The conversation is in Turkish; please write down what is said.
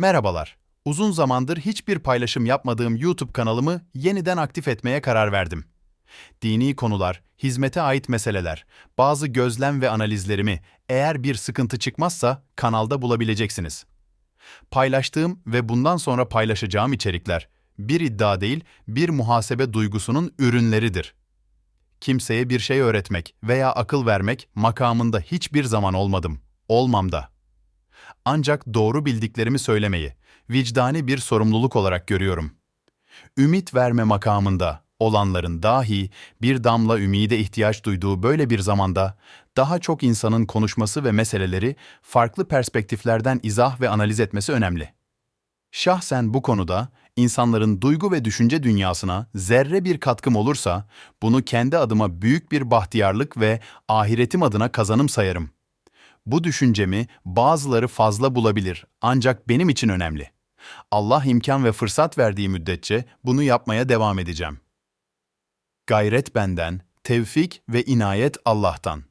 Merhabalar. Uzun zamandır hiçbir paylaşım yapmadığım YouTube kanalımı yeniden aktif etmeye karar verdim. Dini konular, hizmete ait meseleler, bazı gözlem ve analizlerimi eğer bir sıkıntı çıkmazsa kanalda bulabileceksiniz. Paylaştığım ve bundan sonra paylaşacağım içerikler bir iddia değil, bir muhasebe duygusunun ürünleridir. Kimseye bir şey öğretmek veya akıl vermek makamında hiçbir zaman olmadım, olmam da. Ancak doğru bildiklerimi söylemeyi vicdani bir sorumluluk olarak görüyorum. Ümit verme makamında olanların dahi bir damla ümide ihtiyaç duyduğu böyle bir zamanda daha çok insanın konuşması ve meseleleri farklı perspektiflerden izah ve analiz etmesi önemli. Şahsen bu konuda insanların duygu ve düşünce dünyasına zerre bir katkım olursa bunu kendi adıma büyük bir bahtiyarlık ve ahiretim adına kazanım sayarım. Bu düşüncemi bazıları fazla bulabilir ancak benim için önemli. Allah imkan ve fırsat verdiği müddetçe bunu yapmaya devam edeceğim. Gayret benden, tevfik ve inayet Allah'tan.